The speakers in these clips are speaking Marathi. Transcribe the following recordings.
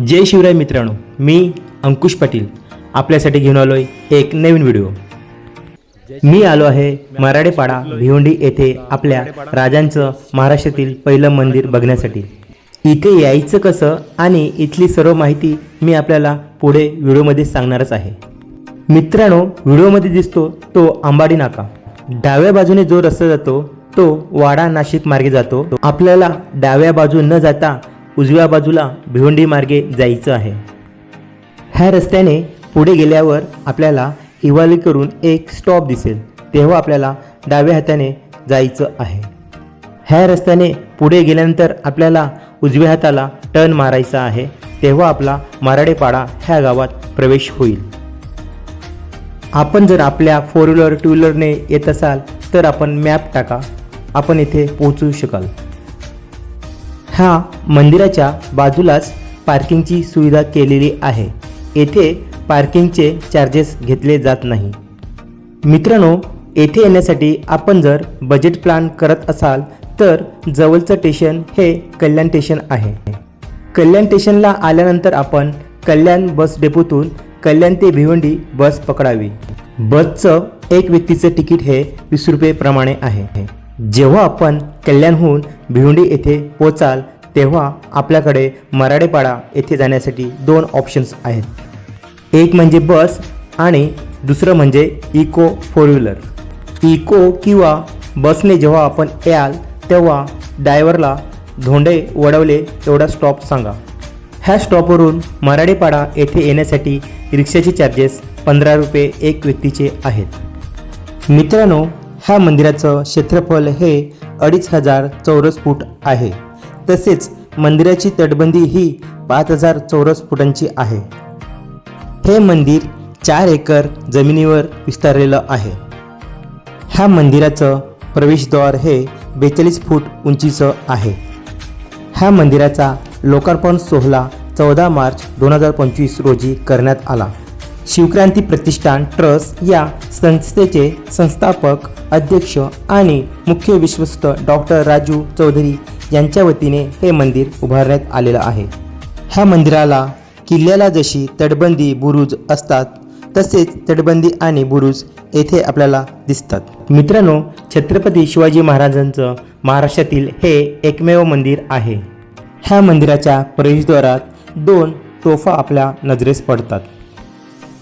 जय शिवराय मित्रांनो मी अंकुश पाटील. आपल्यासाठी घेऊन आलो आहे एक नवीन व्हिडिओ. मी आलो आहे मराडेपाडा भिवंडी येथे आपल्या राजांचं महाराष्ट्रातील पहिलं मंदिर बघण्यासाठी. इथे यायचं कसं आणि इथली सर्व माहिती मी आपल्याला पुढे व्हिडिओमध्ये सांगणारच आहे. मित्रांनो व्हिडिओमध्ये दिसतो तो आंबाडी नाका. डाव्या बाजूने जो रस्ता जातो तो वाडा नाशिक मार्गे जातो. आपल्याला डाव्या बाजू न जाता उजव्या बाजूला भिवंडी मार्गे जायचं आहे. ह्या रस्त्याने पुढे गेल्यावर आपल्याला हिवाली करून एक स्टॉप दिसेल. तेव्हा आपल्याला डाव्या हाताने जायचं आहे. ह्या रस्त्याने पुढे गेल्यानंतर आपल्याला उजव्या हाताला टर्न मारायचा आहे. तेव्हा आपला मराडेपाडा ह्या गावात प्रवेश होईल. आपण जर आपल्या फोर व्हीलर टू व्हीलरने येत असाल तर आपण मॅप टाका. आपण इथे पोहोचू शकाल. ह्या मंदिराच्या बाजूलाच पार्किंगची सुविधा केलेली आहे. येथे पार्किंगचे चार्जेस घेतले जात नाही. मित्रांनो येथे येण्यासाठी आपण जर बजेट प्लॅन करत असाल तर जवळचं स्टेशन हे कल्याण स्टेशन आहे. कल्याण स्टेशनला आल्यानंतर आपण कल्याण बस डेपोतून कल्याण ते भिवंडी बस पकडावी. बसचं एक व्यक्तीचं तिकीट हे वीस रुपये प्रमाणे आहे. जेव्हा आपण कल्याणहून भिवंडी येथे पोचाल तेव्हा आपल्याकडे मराडेपाडा येथे जाण्यासाठी दोन ऑप्शन्स आहेत. एक म्हणजे बस आणि दुसरं म्हणजे इको फोर व्हीलर इको किंवा बसने जेव्हा आपण याल तेव्हा डायव्हरला धोंडे वडवले तेवढा स्टॉप सांगा. ह्या स्टॉपवरून मराडेपाडा येथे येण्यासाठी रिक्षाचे चार्जेस पंधरा रुपये एक व्यक्तीचे आहेत. मित्रांनो ह्या मंदिराचं क्षेत्रफळ हे अडीच हजार चौरस फूट आहे. तसेच मंदिराची तटबंदी ही पाच हजार चौरस फुटांची आहे. हे मंदिर चार एकर जमिनीवर विस्तारलेलं आहे. ह्या मंदिराचं प्रवेशद्वार हे बेचाळीस फूट उंचीचं आहे. ह्या मंदिराचा लोकार्पण सोहळा चौदा मार्च दोन हजार पंचवीस रोजी करण्यात आला. शिवक्रांती प्रतिष्ठान ट्रस्ट या संस्थेचे संस्थापक अध्यक्ष आणि मुख्य विश्वस्त डॉक्टर राजू चौधरी यांच्या वतीने हे मंदिर उभारण्यात आलेलं आहे. ह्या मंदिराला किल्ल्याला जशी तटबंदी बुरुज असतात तसेच तटबंदी आणि बुरुज येथे आपल्याला दिसतात. मित्रांनो छत्रपती शिवाजी महाराजांचं महाराष्ट्रातील हे एकमेव मंदिर आहे. ह्या मंदिराच्या प्रवेशद्वारात दोन तोफा आपल्या नजरेस पडतात.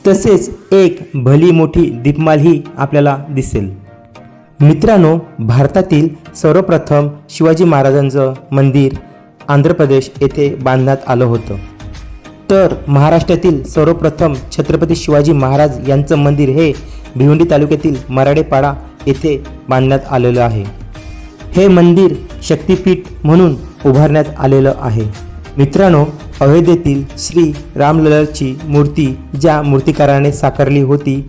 तसेच एक भली मोठी दीपमालही आपल्याला दिसेल. मित्रांनो भारतातील सर्वप्रथम शिवाजी महाराजांचं मंदिर आंध्र प्रदेश येथे बांधण्यात आलं होतं. तर महाराष्ट्रातील सर्वप्रथम छत्रपती शिवाजी महाराज यांचं मंदिर हे भिवंडी तालुक्यातील मराडेपाडा येथे बांधण्यात आलेलं आहे. हे मंदिर शक्तिपीठ म्हणून उभारण्यात आलेलं आहे. मित्रांनो अयोध्येतील श्री रामललाची मूर्ती ज्या मूर्तिकाराने साकारली होती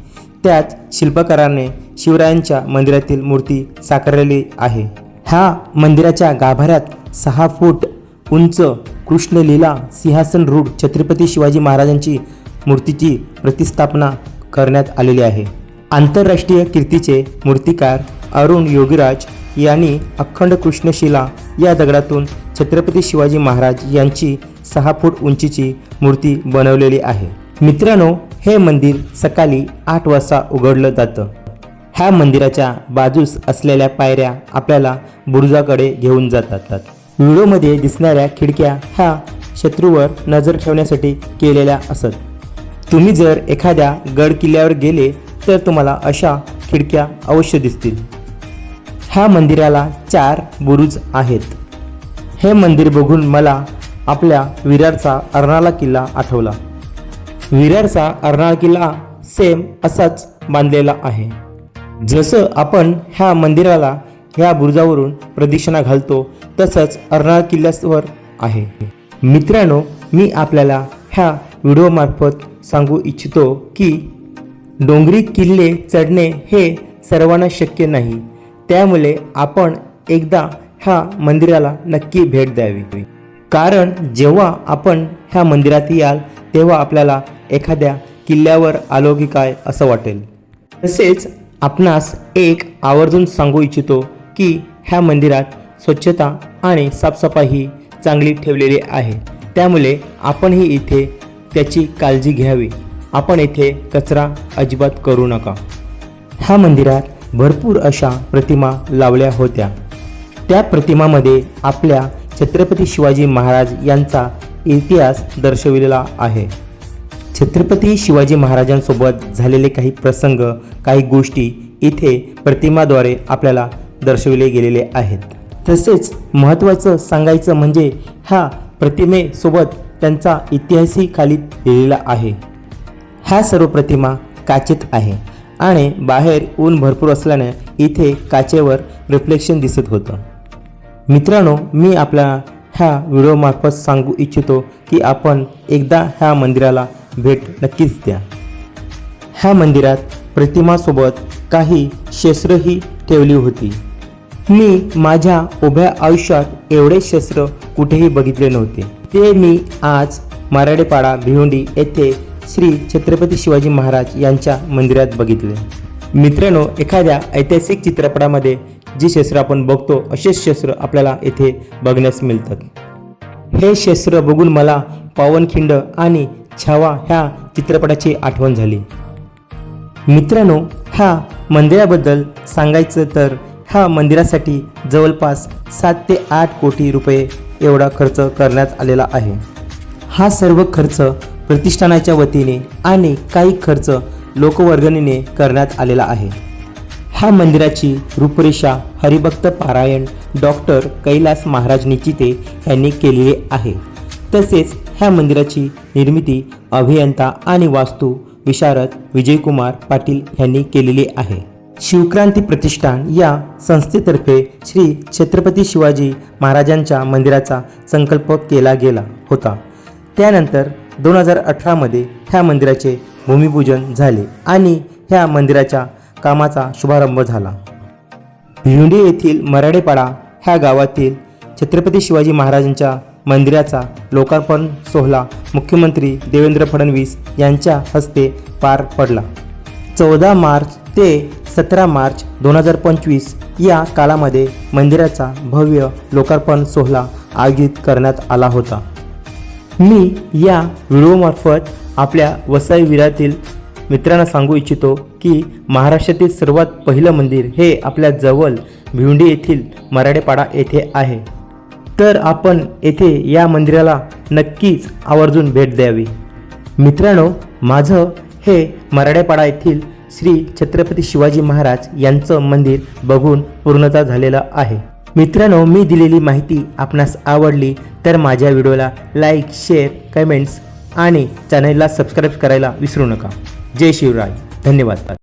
त्याच शिल्पकाराने शिवरायांच्या मंदिरातील मूर्ती साकारलेली आहे. ह्या मंदिराच्या गाभाऱ्यात सहा फूट उंच कृष्णलीला सिंहासन रूढ छत्रपती शिवाजी महाराजांची मूर्तीची प्रतिस्थापना करण्यात आलेली आहे. आंतरराष्ट्रीय कीर्तीचे मूर्तिकार अरुण योगीराज यांनी अखंड कृष्णशिला या दगडातून छत्रपती शिवाजी महाराज यांची सहा फूट उंचीची मूर्ती बनवलेली आहे. मित्रांनो हे मंदिर सकाळी आठ वाजता उघडलं जातं. ह्या मंदिराच्या बाजूस असलेल्या पायऱ्या आपल्याला बुरुजाकडे घेऊन जातात. व्हिडिओमध्ये दिसणाऱ्या खिडक्या ह्या शत्रूवर नजर ठेवण्यासाठी केलेल्या असत. तुम्ही जर एखाद्या गड किल्ल्यावर गेले तर तुम्हाला अशा खिडक्या अवश्य दिसतील. ह्या मंदिराला चार बुरुज आहेत. हे मंदिर बघून मला आपल्या विरारचा अर्नाळा किल्ला आठवला. विरारचा अर्नाळ किल्ला सेम असाच बांधलेला आहे. जसं आपण ह्या मंदिराला ह्या बुरुजावरून प्रदक्षिणा घालतो तसंच अर्नाळ किल्ल्यावर आहे. मित्रांनो मी आपल्याला ह्या व्हिडिओमार्फत सांगू इच्छितो की डोंगरी किल्ले चढणे हे सर्वांना शक्य नाही. त्यामुळे आपण एकदा ह्या मंदिराला नक्की भेट द्यावी. कारण जेव्हा आपण ह्या मंदिरात याल तेव्हा आपल्याला एखाद्या किल्ल्यावर आलो की काय असं वाटेल. तसेच आपणास एक आवर्जून सांगू इच्छितो की ह्या मंदिरात स्वच्छता आणि साफसफाई ही चांगली ठेवलेली आहे. त्यामुळे आपणही इथे त्याची काळजी घ्यावी. आपण इथे कचरा अजिबात करू नका. ह्या मंदिरात भरपूर अशा प्रतिमा लावल्या होत्या. त्या प्रतिमामध्ये आपल्या छत्रपती शिवाजी महाराज यांचा इतिहास दर्शविलेला आहे. छत्रपती शिवाजी महाराजांसोबत झालेले काही प्रसंग काही गोष्टी इथे प्रतिमाद्वारे आपल्याला दर्शविले गेलेले आहेत. तसेच महत्त्वाचं सांगायचं म्हणजे ह्या प्रतिमेसोबत त्यांचा इतिहासही खाली लिहिलेला आहे. ह्या सर्व प्रतिमा काचेत आहे आणि बाहेर ऊन भरपूर असल्याने इथे काचेवर रिफ्लेक्शन दिसत होतं. मित्रांनो मी आपल्या ह्या व्हिडिओमार्फत सांगू इच्छितो की आपण एकदा ह्या मंदिराला भेट नक्कीच द्या. ह्या मंदिरात प्रतिमासोबत काही शस्त्रही ठेवली होती. मी माझ्या उभ्या आयुष्यात एवढे शस्त्र कुठेही बघितले नव्हते. ते मी आज मराडेपाडा भिवंडी येथे श्री छत्रपती शिवाजी महाराज यांच्या मंदिरात बघितले. मित्रांनो एखाद्या ऐतिहासिक चित्रपटामध्ये जी शस्त्र आपण बघतो असेच शस्त्र आपल्याला येथे बघण्यास मिळतात. हे शस्त्र बघून मला पावनखिंड आणि छावा ह्या चित्रपटाची आठवण झाली. मित्रांनो ह्या मंदिराबद्दल सांगायचं तर ह्या मंदिरासाठी जवळपास सात ते आठ कोटी रुपये एवढा खर्च करण्यात आलेला आहे. हा सर्व खर्च प्रतिष्ठानाच्या वतीने आणि काही खर्च लोकवर्गणीने करण्यात आलेला आहे. ह्या मंदिराची रूपरेषा हरिभक्त पारायण डॉक्टर कैलास महाराज निचिते यांनी केलेली आहे. तसेच ह्या मंदिराची निर्मिती अभियंता आणि वास्तू विशारद विजयकुमार पाटील यांनी केलेली आहे. शिवक्रांती प्रतिष्ठान या संस्थेतर्फे श्री छत्रपती शिवाजी महाराजांच्या मंदिराचा संकल्प केला गेला होता. त्यानंतर दोन हजार अठरामध्ये ह्या मंदिराचे भूमिपूजन झाले आणि ह्या मंदिराच्या कामाचा शुभारंभ झाला. भिवंडी येथील मराडेपाडा ह्या गावातील छत्रपती शिवाजी महाराजांच्या मंदिराचा लोकार्पण सोहळा मुख्यमंत्री देवेंद्र फडणवीस यांच्या हस्ते पार पडला. चौदा मार्च ते सतरा मार्च दोन हजार पंचवीस या काळामध्ये मंदिराचा भव्य लोकार्पण सोहळा आयोजित करण्यात आला होता. मी या व्हिडिओमार्फत आपल्या वसाई विरातील मित्रांना सांगू इच्छितो की महाराष्ट्रातील सर्वात पहिलं मंदिर हे आपल्या जवळ भिवंडी येथील मराडेपाडा येथे आहे. तर आपण येथे या मंदिराला नक्कीच आवर्जून भेट द्यावी. मित्रांनो माझं हे मराडेपाडा येथील श्री छत्रपती शिवाजी महाराज यांचं मंदिर बघून पूर्णता झालेलं आहे. मित्रांनो मी दिलेली माहिती आपणास आवडली तर माझ्या व्हिडिओला लाईक शेअर कमेंट्स आणि चॅनलला सबस्क्राईब करायला विसरू नका. जय शिवराय. धन्यवाद.